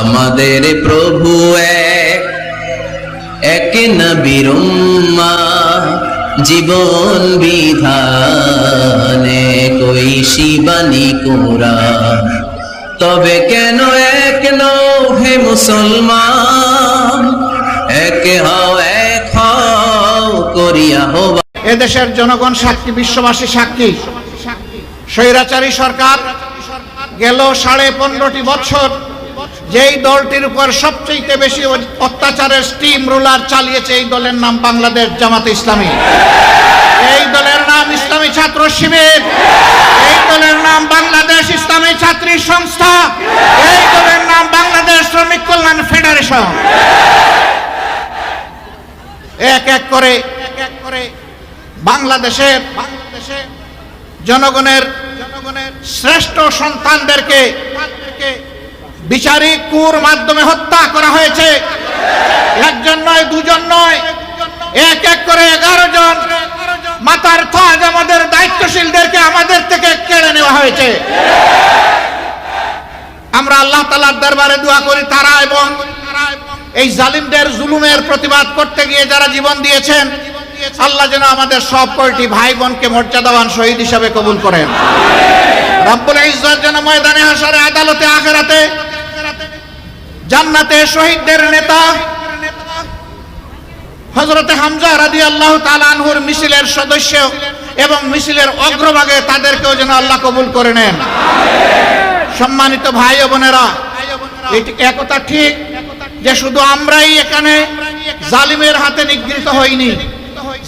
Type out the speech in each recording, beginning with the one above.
আমাদের প্রভু এক এক নবীর জীবন বিধানে কই শিবানী কোরা তবে কেন এক হে মুসলমান? এক হও এক হও করিয়া হবা এদেশের জনগণ সাক্ষী, বিশ্ববাসী সাক্ষী। স্বৈরাচারী সরকার গেল সাড়ে পনেরোটি বছর যেই দলটির উপর সবচেয়ে বেশি অত্যাচারের স্টিম রুলার চালিয়েছে এই দলের নাম বাংলাদেশ জামাত ইসলামী। এই দলের নাম ইসলামী ছাত্র শিবির। এই দলের নাম বাংলাদেশ ইসলামী ছাত্রী সংস্থা। এই দলের নাম বাংলাদেশ শ্রমিক কল্যাণ ফেডারেশন। এক এক করে বাংলাদেশে বাংলাদেশে জনগণের জনগণের শ্রেষ্ঠ সন্তানদেরকে বিচারিক কুর মাধ্যমে হত্যা করা হয়েছে। একজন নয়, দুজন নয়। এক এক করে এগারো জন। মাতার তাজ আমাদের দায়িত্বশীলদেরকে আমাদের থেকে কেড়ে নেওয়া হয়েছে। আমরা আল্লাহ তালার দরবারে দোয়া করি তারা এবং এই জালিমদের জুলুমের প্রতিবাদ করতে গিয়ে যারা জীবন দিয়েছেন, আল্লাহ যেন আমাদের সব কয়টি ভাই বোনকে মর্যাদাবান শহীদ হিসাবে কবুল করেন। রব্বুল ইজ্জত যেন ময়দানে হাসারে, আদালতে, আখেরাতে জান্নাতে শহীদদের নেতা হজরতে হামজা রাদি আল্লাহ তালানহুর মিছিলের সদস্য এবং মিছিলের অগ্রভাগে তাদেরকেও যেন আল্লাহ কবুল করে নেন। সম্মানিত ভাই বোনেরা এটি একথা ঠিক যে শুধু আমরাই এখানে জালিমের হাতে নিগৃহীত হইনি।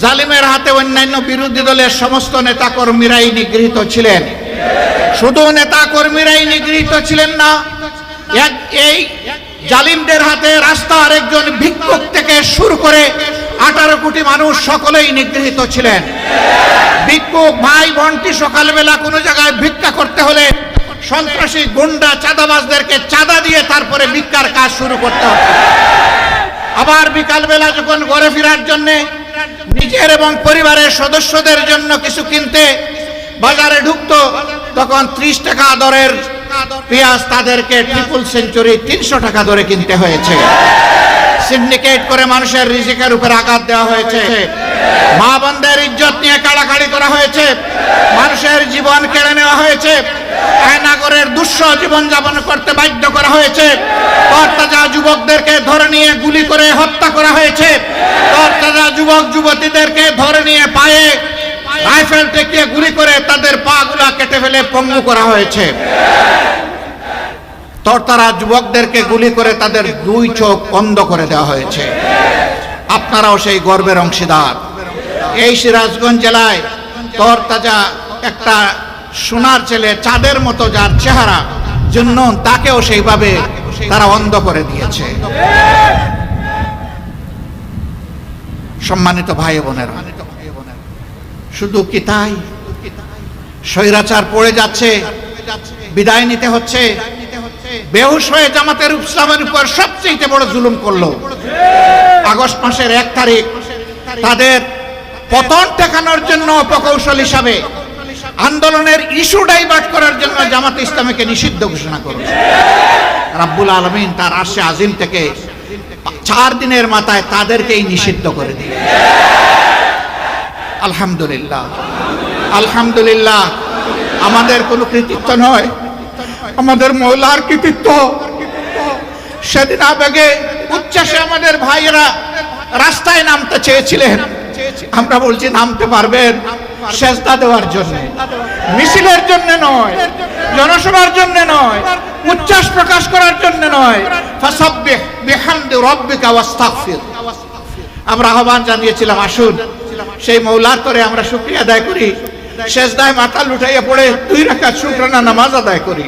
জালিমের হাতে অন্যান্য বিরোধী দলের সমস্ত নেতা কর্মীরাই নিগৃহীত ছিলেন। শুধু নেতা কর্মীরাই নিগৃহীত ছিলেন না, এক এই জালিমদের হাতে রাস্তার একজন ভিক্ষুক থেকে শুরু করে আঠারো কোটি মানুষ সকলেই নিগৃহীত ছিলেন। ভিক্ষুক ভাই বোনটি সকালবেলা কোনো জায়গায় ভিক্ষা করতে হলে সন্ত্রাসী গুন্ডা চাঁদাবাজদেরকে চাঁদা দিয়ে তারপরে ভিক্ষার কাজ শুরু করতে হতো। আবার বিকালবেলা যখন ঘরে ফেরার জন্য নিজের এবং পরিবারের সদস্যদের জন্য কিছু কিনতে বাজারে ঢুকতো, তখন ত্রিশ টাকা দরের পেঁয়াজ তাদেরকে ট্রিপল সেঞ্চুরি তিনশো টাকা দরে কিনতে হয়েছে। সিন্ডিকেট করে মানুষের রিজিকের উপর আঘাত দেওয়া হয়েছে। মা বোনদের ইজ্জত নিয়ে কাড়াকাড়ি করা হয়েছে। মানুষের জীবন কেড়ে নেওয়া হয়েছে। আয়নাগরের দুঃস জীবন যাপন করতে বাধ্য করা হয়েছে। তরতাজা যুবকদেরকে ধরে নিয়ে গুলি করে হত্যা করা হয়েছে। যুবক যুবতীদেরকে ধরে নিয়ে পায়ে রাইফেল টেকিয়ে গুলি করে তাদের পা গুলা কেটে ফেলে পঙ্গু করা হয়েছে। তরতারা যুবকদেরকে গুলি করে তাদের দুই চোখ বন্ধ করে দেওয়া হয়েছে। আপনারাও সেই গর্বের অংশীদার। এই সিরাজগঞ্জ জেলায় তরতাজা একটা সোনার ছেলে চাঁদের মতো যার চেহারা জন্য তাকেও সেইভাবে তারা অন্ধ করে দিয়েছে। সম্মানিত ভাই বোনেরা শুধু কি তাই? স্বৈরাচার পড়ে যাচ্ছে, বিদায় নিতে হচ্ছে, বেহুশ হয়ে জামাতের ইসলামের উপর সবচেয়ে বড় জুলুম করল। আগস্ট মাসের এক তারিখ, তাদের পতন ঠেকানোর জন্য অপকৌশল হিসাবে আন্দোলনের ইস্যু ডাইভার্ট করার জন্য জামাত ইসলামীকে নিষিদ্ধ ঘোষণা করল রাব্বুল আলমিন তার আশে আজিম থেকে চার দিনের মাথায় তাদেরকেই নিষিদ্ধ করে দিল আলহামদুলিল্লাহ। আলহামদুলিল্লাহ। আমাদের কোনো কৃতিত্ব নয়। আমাদের মৌলার কৃতিত্ব। সেদিন আবেগে, উচ্ছ্বাসে আমাদের ভাইয়েরা রাস্তায় নামতে চেয়েছিলেন। আমরা বলছি, নামতে পারবেন সেজদা দেওয়ার জন্য। মিছিলের জন্য নয়, জনসভার জন্য নয়, উচ্ছ্বাস প্রকাশ করার জন্য নয়। আমরা আহ্বান জানিয়েছিলাম, আসুন সেই মৌলার করে আমরা শুক্রিয়া আদায় করি। শেষদায় মাথা লুটাইয়া পড়ে দুই রাকাত শুকরানা নামাজ আদায় করি।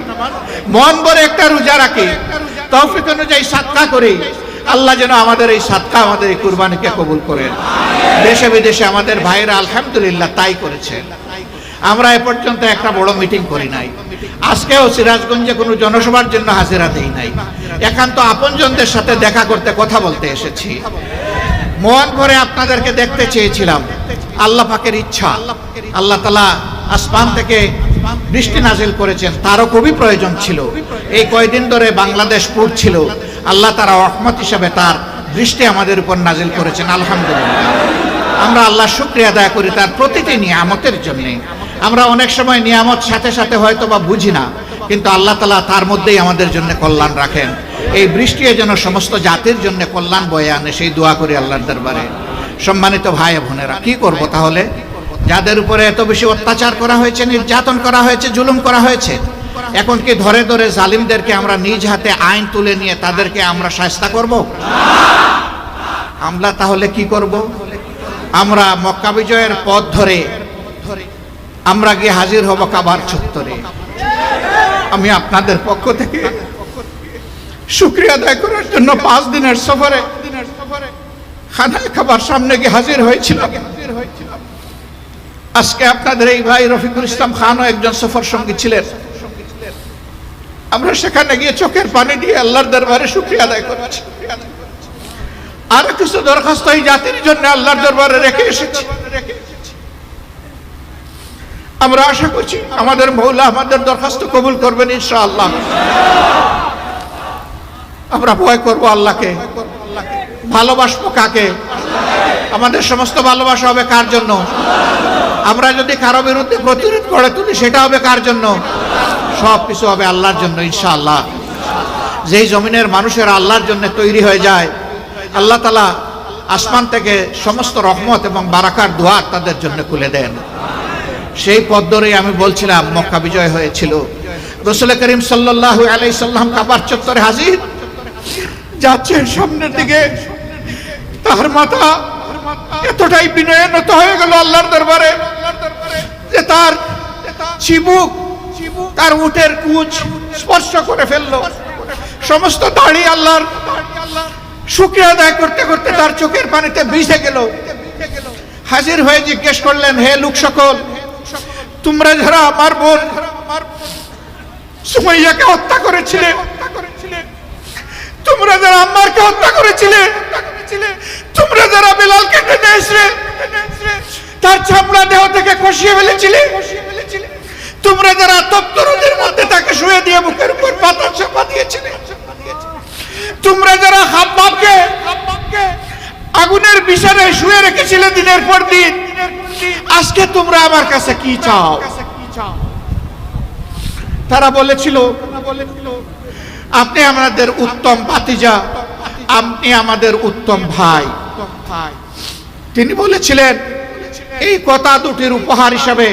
মন ভরে একটা রোজা রাখি। তৌফিক অনুযায়ী সাতকা করি। আল্লাহ যেন আমাদের এই সাতকা আমাদের এই কুরবানিকে কবুল করেন। দেশে বিদেশে আমাদের ভাইরা আলহামদুলিল্লাহ তাই করেছে। আমরা এ পর্যন্ত একটা বড় মিটিং করি নাই। আজকেও সিরাজগঞ্জে কোনো জনসভার জন্য হাজিরা দেই নাই। একান্ত আপনজনদের সাথে দেখা করতে কথা বলতে এসেছি। মন ভরে আপনাদেরকে দেখতে চেয়েছিলাম। আল্লাহ পাকের ইচ্ছা। আল্লাহ তালা আসমান থেকে বৃষ্টি নাজিল করেছেন, তারও খুবই প্রয়োজন ছিল। এই কয়দিন ধরে বাংলাদেশ পড়ছিল। আল্লাহ তারা রহমত হিসাবে তার দৃষ্টি আমাদের উপর নাজিল করেছেন, আলহামদুলিল্লাহ। আমরা আল্লাহ শুক্রিয়া আদায় করি তার প্রতিটি নিয়ামতের জন্যে। আমরা অনেক সময় নিয়ামত সাথে সাথে হয়তো বা বুঝি না, কিন্তু আল্লাহ তালা তার মধ্যেই আমাদের জন্য কল্যাণ রাখেন। এই বৃষ্টি যেন সমস্ত জাতির জন্য কল্যাণ বয়ে আনে, সেই দোয়া করি আল্লাহর দরবারে। সম্মানিত ভাই বোনেরা, কি করব তাহলে? যাদের উপরে এত বেশি অত্যাচার করা হয়েছে, নির্যাতন করা হয়েছে, জুলুম করা হয়েছে, এখন কি ধরে ধরে জালিমদেরকে আমরা নিজ হাতে আইন তুলে নিয়ে তাদেরকে আমরা শাস্তা করব? আমরা তাহলে কি করব? আমরা মক্কা বিজয়ের পথ ধরে, আমরা গিয়ে হাজির হব কাবার চত্বরে। আমি আপনাদের পক্ষ থেকে শুক্রিয়া আদায় করার জন্য পাঁচ দিনের সফরে, খানায় খাবার সামনে গিয়ে হাজির হয়েছিল আজকে আপনাদের এই ভাই রফিকুল ইসলাম খানও একজন সফর সঙ্গী ছিলেন। আমরা সেখানে গিয়ে চোখের পানি দিয়ে আল্লাহর দরবারে শুক্রিয়া আদায় করেছি। আর কিছু দরখাস্ত এই জাতির জন্য আল্লাহর দরবারে রেখে এসেছি। আমরা আশা করছি আমাদের মৌলা আমাদের দরখাস্ত কবুল করবেন ইনশাআল্লাহ। আমরা ভয় করব আল্লাহকে। ভালোবাসবো কাকে? আমাদের সমস্ত ভালোবাসা হবে কার জন্য? আমরা যদি কারও বিরুদ্ধে প্রতিরোধ করে তুলি, সেটা হবে কার জন্য? সব কিছু হবে আল্লাহর জন্য, ইনশাআল্লাহ। যেই জমিনের মানুষের আল্লাহর জন্য তৈরি হয়ে যায়, আল্লাহ তালা আসমান থেকে সমস্ত রহমত এবং বারাকার দুয়ার তাদের জন্য খুলে দেন। সেই পথ ধরেই আমি বলছিলাম, মক্কা বিজয় হয়েছিল। রসুল করিম সাল্লাহ আলাই সাল্লাম কাবার চত্বরে হাজির। যাচ্ছেন সামনের দিকে। তার মাথা এতটাই বিনয়নত হয়ে গেল আল্লাহর দরবারে যে তার চিবুক, তার উটের কুচ স্পর্শ করে ফেলল। সমস্ত দাড়ি আল্লাহর শুক্রিয়া আদায় করতে করতে তার চোখের পানিতে ভিজে গেল। হাজির হয়ে জিজ্ঞেস করলেন, হে লোক সকল, তোমরা যারা আমার বোন সুমাইয়াকে হত্যা করেছিলে তোমরা যারা আম্মারকে হত্যা করেছিলে, তোমরা যারা বেলালকে টেনে এসে তার চামড়া দেহ থেকে খসিয়ে ফেলেছিলে, তোমরা যারা তপ্ত রোদের মধ্যে তাকে শুয়ে দিয়ে মুখের উপর পাতা চাপা দিয়েছিলে, তোমরা যারা হাব্বাবকে আগুনের বিষারে শুয়ে রেখেছিলে দিনের পর দিন, আজকে তোমরা আমার কাছে কি চাও? তারা বলেছিল আপনি আমাদের উত্তম ভাতিজা, আপনি আমাদের উত্তম ভাই। তিনি বলেছিলেন, এই কথা দুটির উপহার হিসাবে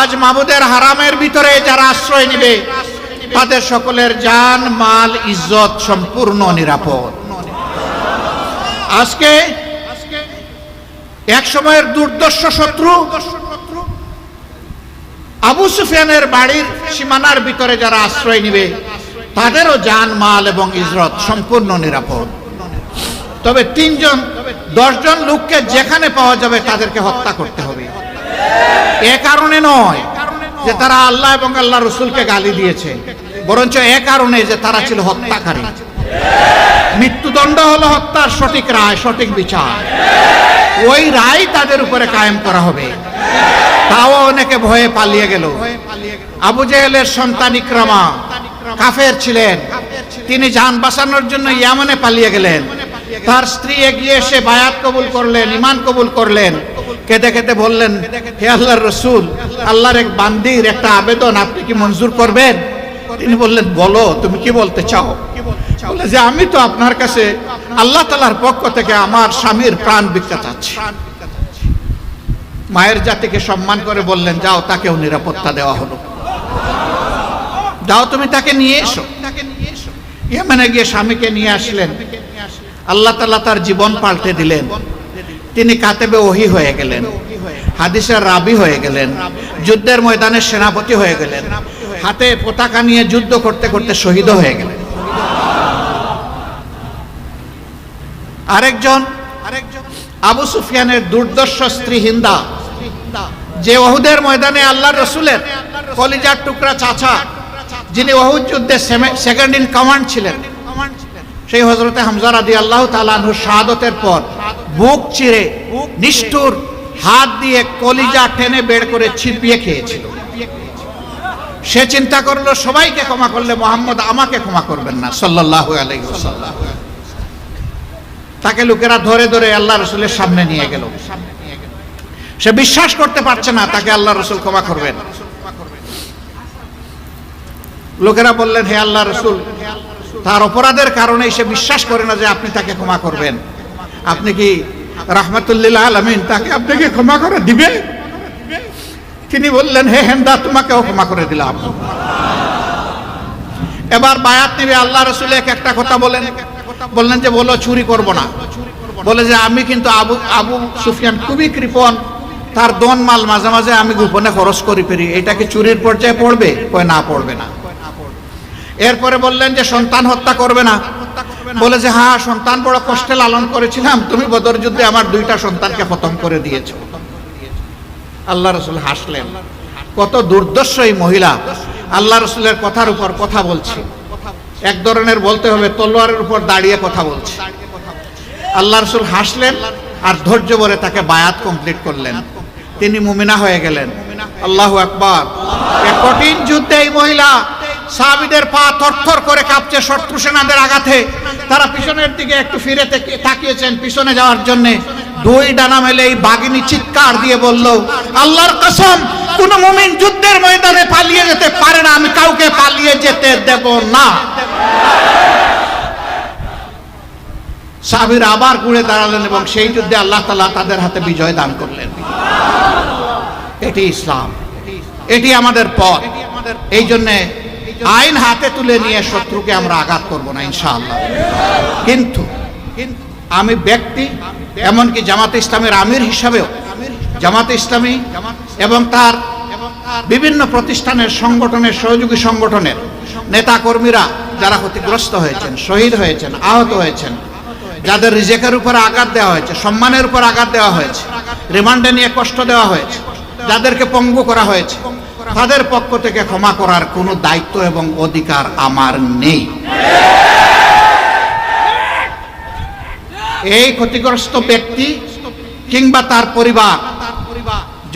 আজ মাবুদের হারামের ভিতরে যারা আশ্রয় নিবে, তাদের সকলের জান, মাল, ইজ্জত সম্পূর্ণ নিরাপদ। আজকে এক সময়ের দুর্দর্শ শত্রু আবু সুফিয়ানের বাড়ির সীমানার ভিতরে যারা আশ্রয় নিবে তাদেরও জান মাল এবং ইজরত সম্পূর্ণ নিরাপদ। তবে তিনজন, দশজন লোককে যেখানে পাওয়া যাবে তাদেরকে হত্যা করতে হবে। এ কারণে নয় যে তারা আল্লাহ এবং আল্লাহ রসুলকে গালি দিয়েছে, বরঞ্চ এ কারণে যে তারা ছিল হত্যাকারী। মৃত্যুদণ্ড হলো হত্যার সঠিক রায়, সঠিক বিচার। ওই রায় তাদের উপরে কায়েম করা হবে। তাও অনেকে ভয়ে পালিয়ে গেল। আবু জেহেলের সন্তান ইকরামা কাফের ছিলেন। তিনি যান বাঁচানোর জন্য ইয়ামনে পালিয়ে গেলেন। তার স্ত্রী এগিয়ে এসে বায়াত কবুল করলেন ইমান কবুল করলেন। কেঁদে কেঁদে বললেন হে আল্লাহর রসুল আল্লাহর এক বান্দির একটা আবেদন আপনি কি মঞ্জুর করবেন? তিনি বললেন বলো তুমি কি বলতে চাও? বলে যে আমি তো আপনার কাছে আল্লাহ তালার পক্ষ থেকে আমার স্বামীর প্রাণ ভিক্ষা চাচ্ছি। মায়ের জাতিকে সম্মান করে বললেন যাও তাকেও নিরাপত্তা দেওয়া হলো। যাও তুমি তাকে নিয়ে এসো। ইয়েমেনে গিয়ে স্বামীকে নিয়ে আসলেন। আল্লাহ তালা তার জীবন পাল্টে দিলেন। তিনি কাতেবে ওহি হয়ে গেলেন। হাদিসের রাবি হয়ে গেলেন। যুদ্ধের ময়দানে সেনাপতি হয়ে গেলেন। হাতে পতাকা নিয়ে যুদ্ধ করতে করতে শহীদ হয়ে গেলেন। আরেকজন আরেকজন আবু সুফিয়ানের দুর্দর্শ স্ত্রী হিন্দা। যে ওহুদের ময়দানে আল্লাহ রসুলের কলিজার টুকরা চাচা। যিনি ওহুদ যুদ্ধে সেকেন্ড ইন কমান্ড ছিলেন। সেই হজরতে হামজা রাদি আল্লাহ তালানহু শাহাদতের পর বুক চিরে, নিষ্ঠুর হাত দিয়ে কলিজা টেনে বের করে ছিপিয়ে খেয়েছিল। সে চিন্তা করল, সবাইকে ক্ষমা করলে মোহাম্মদ আমাকে ক্ষমা করবেন না আলাইহি তাকে লোকেরা ধরে ধরে আল্লাহ রসুলের সামনে নিয়ে গেল। সে বিশ্বাস করতে পারছে না, তাকে আল্লাহ রসুল ক্ষমা করবেন। লোকেরা বললেন, হে আল্লাহ রসুল, তার অপরাধের কারণে সে বিশ্বাস করে না যে আপনি তাকে ক্ষমা করবেন। আপনি কি রাহমাতুল্লিল্লাহ আলমিন তাকে আপনাকে ক্ষমা করে দিবে? তিনি বললেন, হে হেন্দা তোমাকেও ক্ষমা করে দিলাম। এবার বায়াত নেবে আল্লাহ রসুল, এক একটা কথা বলেন। বললেন যে, বলো, চুরি করব না। বলে যে, আমি কিন্তু আবু আবু সুফিয়ান খুবই কৃপণ। তার দন মাল মাঝে মাঝে আমি গোপনে খরচ করি ফেরি। এটা কি চুরির পর্যায়ে পড়বে? কয়, না, পড়বে না। এরপরে বললেন যে, সন্তান হত্যা করবে না। বলে যে হ্যাঁ সন্তান বড় কষ্টে লালন করেছিলাম। তুমি বদর যুদ্ধে আমার দুইটা সন্তানকে খতম করে দিয়েছ। আল্লাহ রসুল হাসলেন। কত দুর্দর্শ এই মহিলা। আল্লাহ রসুলের কথার উপর কথা বলছে। এক ধরনের বলতে হবে, তলোয়ারের উপর দাঁড়িয়ে কথা বলছে। আল্লাহ রসুল হাসলেন আর ধৈর্য ভরে তাকে বায়াত কমপ্লিট করলেন। তিনি মুমিনা হয়ে গেলেন। আল্লাহ আকবার। কঠিন যুদ্ধে এই মহিলা সাহাবিদের পা থরথর করে কাঁপছে শত্রু সেনাদের আঘাতে। তারা পিছনের দিকে একটু ফিরে তাকিয়েছেন পিছনে যাওয়ার জন্য। দুই ডানা মেলে এই বাগিনী চিৎকার দিয়ে বলল, আল্লাহর কসম, কোন মুমিন যুদ্ধের ময়দানে পালিয়ে যেতে পারে না। আমি কাউকে পালিয়ে যেতে দেব না। সাবির আবার ঘুরে দাঁড়ালেন এবং সেই যুদ্ধে আল্লাহ তালা তাদের হাতে বিজয় দান করলেন। এটি ইসলাম। এটি আমাদের পথ। এই জন্যে আইন হাতে তুলে নিয়ে শত্রুকে আমরা আঘাত করব না, ইনশাআল্লাহ। কিন্তু আমি ব্যক্তি, এমনকি জামাতে ইসলামের আমির হিসাবেও, জামাতে ইসলামী এবং তার বিভিন্ন প্রতিষ্ঠানের সংগঠনের, সহযোগী সংগঠনের নেতা কর্মীরা যারা ক্ষতিগ্রস্ত হয়েছেন, শহীদ হয়েছেন, আহত হয়েছেন, যাদের রিজেকের উপর আঘাত দেওয়া হয়েছে, সম্মানের উপর আঘাত দেওয়া হয়েছে, রিমান্ডে নিয়ে কষ্ট দেওয়া হয়েছে, যাদেরকে পঙ্গু করা হয়েছে তাদের পক্ষ থেকে ক্ষমা করার কোনো দায়িত্ব এবং অধিকার আমার নেই। এই ক্ষতিগ্রস্ত ব্যক্তি কিংবা তার পরিবার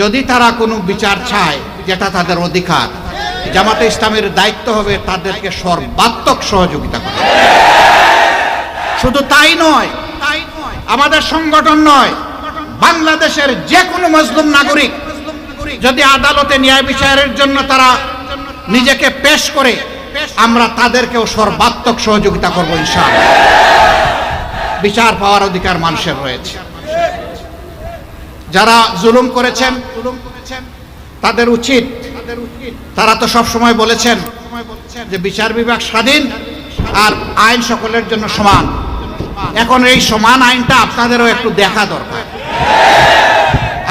যদি তারা কোনো বিচার চায় যেটা তাদের অধিকার জামাতে ইসলামের দায়িত্ব হবে তাদেরকে সর্বাত্মক সহযোগিতা করা। শুধু তাই নয় আমাদের সংগঠন নয় বাংলাদেশের যে কোনো মজলুম নাগরিক যদি আদালতে ন্যায় বিচারের জন্য তারা নিজেকে পেশ করে, আমরা তাদেরকেও সর্বাত্মক সহযোগিতা করব ইনশাআল্লাহ। বিচার পাওয়ার অধিকার মানুষের রয়েছে। যারা জুলুম করেছেন, তাদের উচিত, তারা তো সব সময় বলেছেন যে বিচার বিভাগ স্বাধীন আর আইন সকলের জন্য সমান। এখন এই সমান আইনটা আপনাদেরও একটু দেখা দরকার।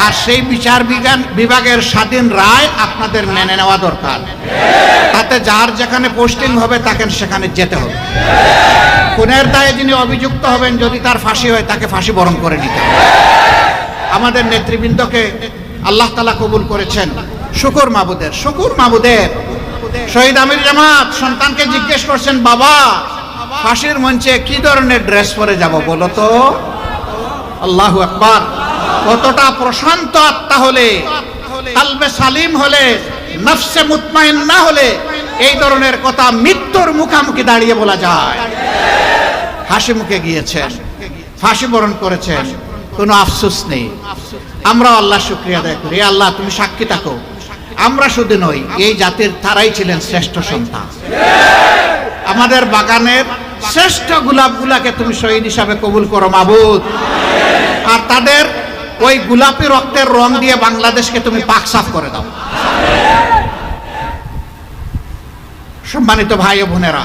আর সেই বিচার বিজ্ঞান বিভাগের স্বাধীন রায় আপনাদের মেনে নেওয়া দরকার। তাতে যার যেখানে পোস্টিং হবে, তাকে সেখানে যেতে হবে। খুনের দায়ে যিনি অভিযুক্ত হবেন, যদি তার ফাঁসি হয়, তাকে ফাঁসি বরণ করে নিতে হবে। আমাদের নেতৃবৃন্দকে আল্লাহ তালা কবুল করেছেন। শুকুর মাবুদের শুকুর মাবুদের শহীদ আমির জামাত, সন্তানকে জিজ্ঞেস করছেন, বাবা, ফাঁসির মঞ্চে কি ধরনের ড্রেস পরে যাব বলো তো? আল্লাহু আকবার। কতটা প্রশান্ত আত্মা হলে, কালবে সালিম হলে, নফসে মুতমাইন না হলে, এই ধরনের কথা মৃত্যুর মুখামুখি দাঁড়িয়ে বলা যায়। হাসি মুখে গিয়েছেন, ফাঁসি বরণ করেছেন, কোনো আফসোস নেই। আমরা আল্লাহ শুক্রিয়া আদায় করি। "এ আল্লাহ, তুমি সাক্ষী থাকো। আমরা শুধু নই, এই জাতির তারাই ছিলেন শ্রেষ্ঠ সন্তান। আমাদের বাগানের শ্রেষ্ঠ গোলাপগুলাকে তুমি শহীদ হিসাবে কবুল করো, মাবুদ। আর তাদের ওই গোলাপি রক্তের রং দিয়ে বাংলাদেশকে তুমি পাক সাফ করে দাও। সম্মানিত ভাই ও বোনেরা,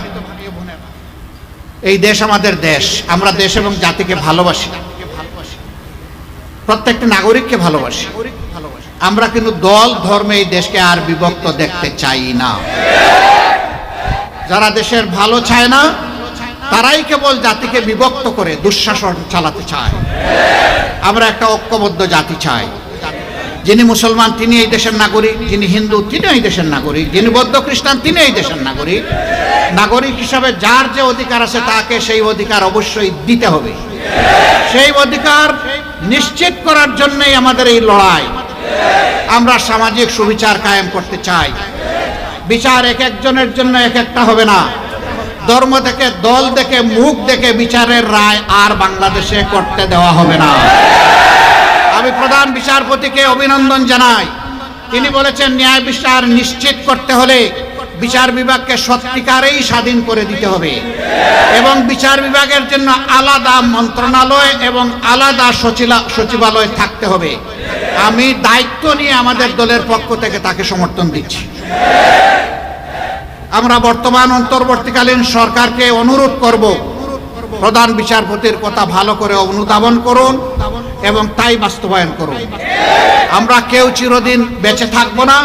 এই দেশ আমাদের দেশ। আমরা দেশ এবং জাতিকে ভালোবাসি প্রত্যেকটা নাগরিককে ভালোবাসি। আমরা কিন্তু দল, ধর্মে এই দেশকে আর বিভক্ত দেখতে চাই না। যারা দেশের ভালো চায় না তারাই কেবল জাতিকে বিভক্ত করে দুঃশাসন চালাতে চায়। আমরা একটা ঐক্যবদ্ধ জাতি চাই। যিনি মুসলমান, তিনি এই দেশের নাগরিক, যিনি হিন্দু, তিনি এই দেশের নাগরিক, যিনি বৌদ্ধ খ্রিস্টান, তিনি এই দেশের নাগরিক। নাগরিক হিসাবে যার যে অধিকার আছে তাকে সেই অধিকার অবশ্যই দিতে হবে। সেই অধিকার নিশ্চিত করার জন্যই আমাদের এই লড়াই। আমরা সামাজিক সুবিচার কায়েম করতে চাই। বিচার এক একজনের জন্য এক একটা হবে না। ধর্ম দেখে দল দেখে মুখ দেখে বিচারের রায় আর বাংলাদেশে করতে দেওয়া হবে না। আমি প্রধান বিচারপতিকে অভিনন্দন জানাই। তিনি বলেছেন, ন্যায় বিচার নিশ্চিত করতে হলে বিচার বিভাগকে সত্যিকারেই স্বাধীন করে দিতে হবে এবং বিচার বিভাগের জন্য আলাদা মন্ত্রণালয় এবং আলাদা সচিবালয় থাকতে হবে। আমি দায়িত্ব নিয়ে আমাদের দলের পক্ষ থেকে তাকে সমর্থন দিচ্ছি। আমরা বর্তমান অন্তর্বর্তীকালীন সরকারকে অনুরোধ করব, প্রধান বিচারপতির কথা ভালো করে অনুধাবন করুন এবং তাই বাস্তবায়ন করুন। আমরা কেউ চিরদিন বেঁচে থাকব না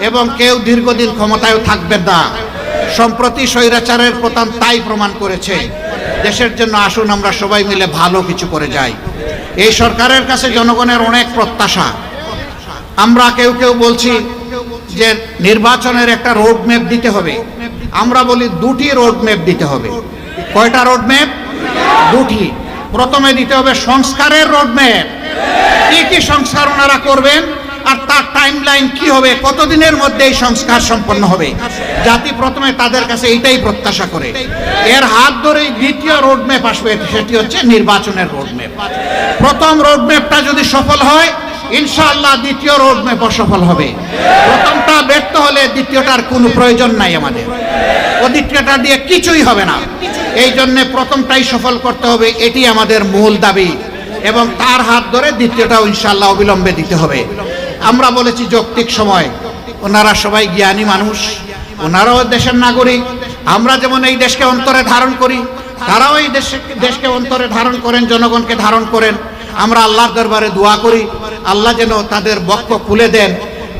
এবং কেউ দীর্ঘদিন ক্ষমতায়ও থাকবেন না। সম্প্রতি স্বৈরাচারের প্রধান তাই প্রমাণ করেছে। দেশের জন্য আসুন আমরা সবাই মিলে ভালো কিছু করে যাই। এই সরকারের কাছে জনগণের অনেক প্রত্যাশা। আমরা কেউ কেউ বলছি যে নির্বাচনের একটা রোড ম্যাপ দিতে হবে। আমরা বলি দুটি রোড ম্যাপ দিতে হবে। কয়টা রোড ম্যাপ দুটি। প্রথমে দিতে হবে সংস্কারের রোড ম্যাপ কি কি সংস্কার ওনারা করবেন আর তার টাইম লাইন কি হবে? কতদিনের মধ্যে এই সংস্কার সম্পন্ন হবে? জাতি প্রথমে তাদের কাছে এইটাই প্রত্যাশা করে। এর হাত ধরেই দ্বিতীয় রোড ম্যাপ আসবে, সেটি হচ্ছে নির্বাচনের রোড ম্যাপ প্রথম রোড ম্যাপটা যদি সফল হয়, ইনশাআল্লাহ দ্বিতীয় রোড ম্যাপ সফল হবে। প্রথমটা ব্যর্থ হলে দ্বিতীয়টার কোনো প্রয়োজন নাই আমাদের। ও দ্বিতীয়টা দিয়ে কিছুই হবে না। এই জন্যে প্রথমটাই সফল করতে হবে, এটি আমাদের মূল দাবি। এবং তার হাত ধরে দ্বিতীয়টাও ইনশাল্লাহ অবিলম্বে দিতে হবে। আমরা বলেছি যৌক্তিক সময়। ওনারা সবাই জ্ঞানী মানুষ। ওনারাও দেশের নাগরিক। আমরা যেমন এই দেশকে অন্তরে ধারণ করি, তারাও এই দেশে, দেশকে অন্তরে ধারণ করেন, জনগণকে ধারণ করেন। আমরা আল্লাহর দরবারে দোয়া করি। আল্লাহ যেন তাদের বক্ষ খুলে দেন।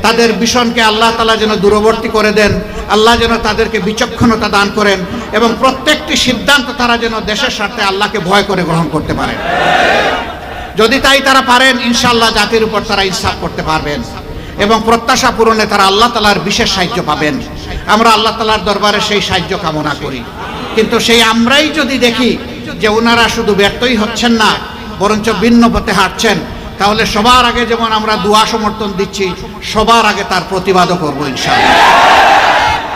তাদের ভীষণকে আল্লাহ তালা যেন দূরবর্তী করে দেন, আল্লাহ যেন তাদেরকে বিচক্ষণতা দান করেন এবং প্রত্যেকটি সিদ্ধান্ত তারা যেন দেশের স্বার্থে আল্লাহকে ভয় করে গ্রহণ করতে পারেন। যদি তাই তারা পারেন ইনশাল্লাহ জাতির উপর তারা ইনসাফ করতে পারবেন এবং প্রত্যাশা পূরণে তারা আল্লাহ তালার বিশেষ সাহায্য পাবেন। আমরা আল্লাহ তালার দরবারে সেই সাহায্য কামনা করি। কিন্তু সেই আমরাই যদি দেখি যে ওনারা শুধু ব্যর্থই হচ্ছেন না, বরঞ্চ ভিন্ন পথে হাঁটছেন তাহলে সবার আগে যেমন আমরা দুয়া সমর্থন দিচ্ছি, সবার আগে তার প্রতিবাদও করব ইনশাআল্লাহ।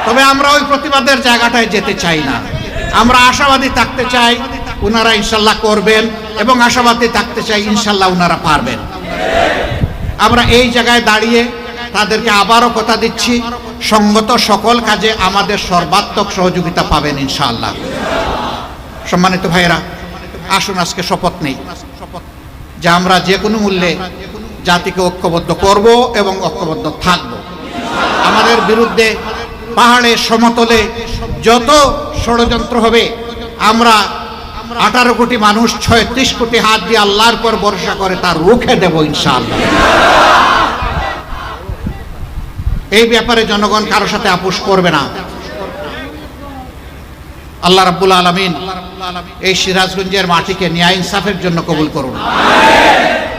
তবে আমরা ওই প্রতিবাদের জায়গাটায় যেতে চাই না। আমরা আশাবাদী থাকতে চাই ওনারা ইনশাল্লাহ করবেন এবং আশাবাদী থাকতে চাই ইনশাল্লাহ ওনারা পারবেন। আমরা এই জায়গায় দাঁড়িয়ে তাদেরকে আবারও কথা দিচ্ছি, সঙ্গত সকল কাজে আমাদের সর্বাত্মক সহযোগিতা পাবেন ইনশাআল্লাহ। সম্মানিত ভাইরা আসুন আজকে শপথ নেই। যে আমরা যে কোনো মূল্যে জাতিকে ঐক্যবদ্ধ করব এবং ঐক্যবদ্ধ থাকব। আমাদের বিরুদ্ধে পাহাড়ে সমতলে যত ষড়যন্ত্র হবে, আমরা আঠারো কোটি মানুষ, ছয়ত্রিশ কোটি হাত দিয়ে আল্লাহর পর ভরসা করে তার রুখে দেব ইনশাআল্লাহ। এই ব্যাপারে জনগণ কারও সাথে আপোষ করবে না। আল্লাহ রাব্বুল আলমিন এই সিরাজগঞ্জের মাটিকে ন্যায় ইনসাফের জন্য কবুল করুন।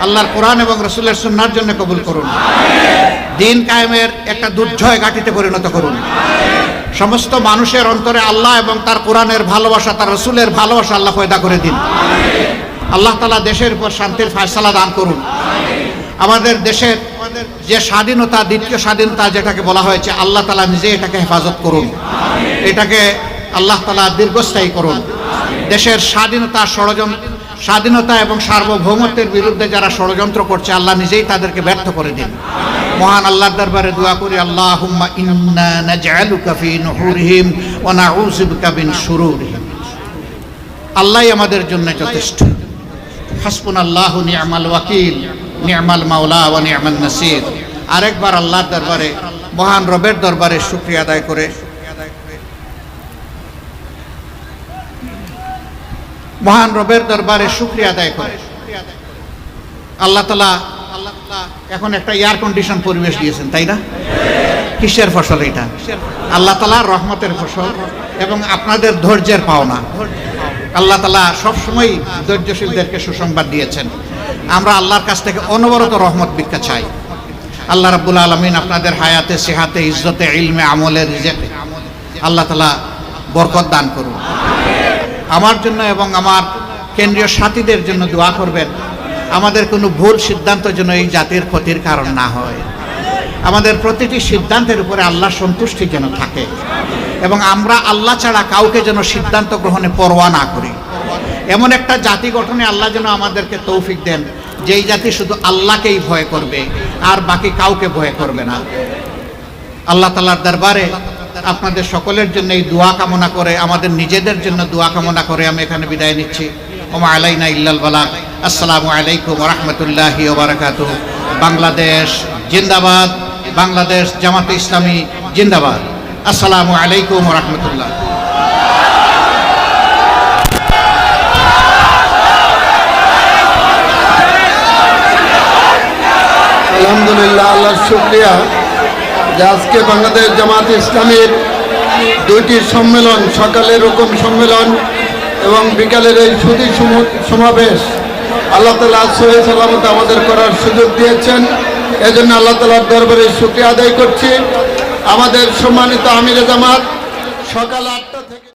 আল্লাহর কোরআন এবং রসুলের সুন্নার জন্য কবুল করুন। দিন কায়েমের একটা দুর্জয় ঘাটিতে পরিণত করুন। সমস্ত মানুষের অন্তরে আল্লাহ এবং তার কোরআনের ভালোবাসা, তার রসুলের ভালোবাসা আল্লাহ পয়দা করে দিন। আল্লাহ তালা দেশের উপর শান্তির ফায়সালা দান করুন। আমাদের দেশের যে স্বাধীনতা, দ্বিতীয় স্বাধীনতা যেটাকে বলা হয়েছে, আল্লাহ তালা নিজে এটাকে হেফাজত করুন। এটাকে আল্লাহ তালা দীর্ঘস্থায়ী করুন। দেশের স্বাধীনতা ষড়যন্ত্র, স্বাধীনতা এবং সার্বভৌমত্বের বিরুদ্ধে যারা ষড়যন্ত্র করছে, আল্লাহ নিজেই তাদেরকে ব্যর্থ করে দিন। মহান আল্লাহর দরবারে দোয়া করি আল্লাহ শুরুরিহিম। আল্লাহই আমাদের জন্য যথেষ্ট। হাসপুন হাসবুনাল্লাহু নি'মাল ওয়াকিল নি'মাল মাওলা ওয়া নি'মান নাসির। আরেকবার আল্লাহর দরবারে, মহান রবের দরবারে শুকরিয়া আদায় করে মহান রবের দরবারে শুক্রিয়া আদায় করে। আল্লাহ তালা এখন একটা এয়ার কন্ডিশন পরিবেশ দিয়েছেন, তাই না? কিসের ফসল এটা? আল্লাহ তালা রহমতের ফসল এবং আপনাদের ধৈর্যের পাওনা। আল্লাহ তালা সবসময় ধৈর্যশীলদেরকে সুসংবাদ দিয়েছেন। আমরা আল্লাহর কাছ থেকে অনবরত রহমত ভিক্ষা চাই। আল্লাহ রাব্বুল আলমিন আপনাদের হায়াতে, সেহাতে, ইজ্জতে, ইলমে আমলের রিজেক্টে আল্লাহ তালা বরকত দান করুন। আমার জন্য এবং আমার কেন্দ্রীয় সাথীদের জন্য দোয়া করবেন। আমাদের কোনো ভুল সিদ্ধান্ত যেন এই জাতির ক্ষতির কারণ না হয়। আমাদের প্রতিটি সিদ্ধান্তের উপরে আল্লাহ সন্তুষ্টি যেন থাকে এবং আমরা আল্লাহ ছাড়া কাউকে যেন সিদ্ধান্ত গ্রহণে পরোয়া না করি। এমন একটা জাতি গঠনে আল্লাহ যেন আমাদেরকে তৌফিক দেন, যেই জাতি শুধু আল্লাহকেই ভয় করবে, আর বাকি কাউকে ভয় করবে না। আল্লাহ তালার দরবারে আপনাদের সকলের জন্য এই দোয়া কামনা করে, আমাদের নিজেদের জন্য দোয়া কামনা করে আমি এখানে বিদায় নিচ্ছি। ওমা আলাইনা ইল্লাল বালাক আসসালামু আলাইকুম রহমতুল্লাহি ওবরাকাত বাংলাদেশ জিন্দাবাদ, বাংলাদেশ জামাত ইসলামী জিন্দাবাদ। আসসালামু আলাইকুম রহমতুল্লাহ। আলহামদুলিল্লাহ, আল্লাহর শুক্রিয়া। যে আজকে বাংলাদেশ জামাত ইসলামের দুইটি সম্মেলন, সকালে রকম সম্মেলন এবং বিকালের এই সুদী সমাবেশ আল্লাহ তালা সহি সালামত আমাদের করার সুযোগ দিয়েছেন। এজন্য আল্লাহ তালার দরবারে শুক্রিয়া আদায় করছি। আমাদের সম্মানিত আমিরে জামাত, সকাল থেকে